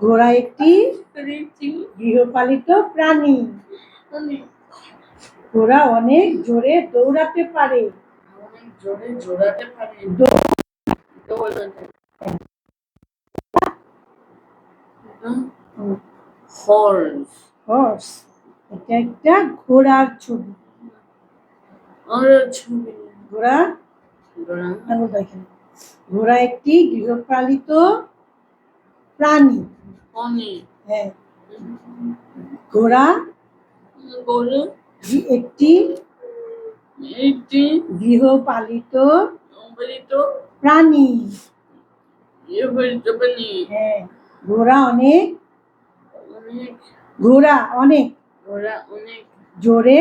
ঘোড়া একটি গৃহপালিত প্রাণী। ঘোড়া অনেক জোরে দৌড়াতে পারে। জোরে জোড়াতে পারে হর্স হর্স এটা একটা ঘোড়ার ছবি। ঘোড়া? ঘোড়া। দেখেন। ঘোড়া একটি গৃহপালিত প্রাণী। হ্যাঁ। ঘোড়া। একটি একটি গৃহপালিত প্রাণী। হ্যাঁ ঘোড়া অনেক। ঘোড়া অনেক। ঘোড়া অনেক। জোরে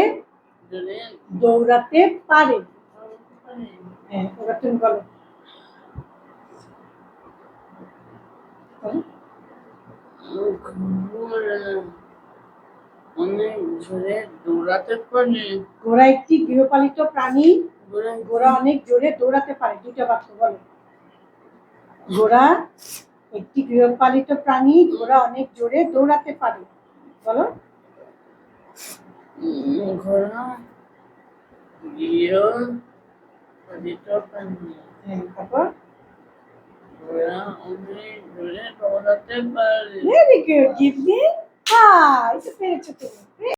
দৌড়াতে পারে। হ্যাঁ এবার তুমি বলো। ঘোড়া অনেক জোরে দৌড়াতে পারে ঘোড়া একটি গৃহপালিত প্রাণী। ঘোড়া অনেক জোরে দৌড়াতে পারে। দুইটা বাক্য বলো। ঘোড়া একটি গৃহপালিত প্রাণী ঘোড়া অনেক জোরে দৌড়াতে পারে। বলো। ঘোড়া গিয়ে পালিত পানি হ্যাঁ তারপর? ঘোড়া অনেক জোরে দৌড়াতে পারে ভেরি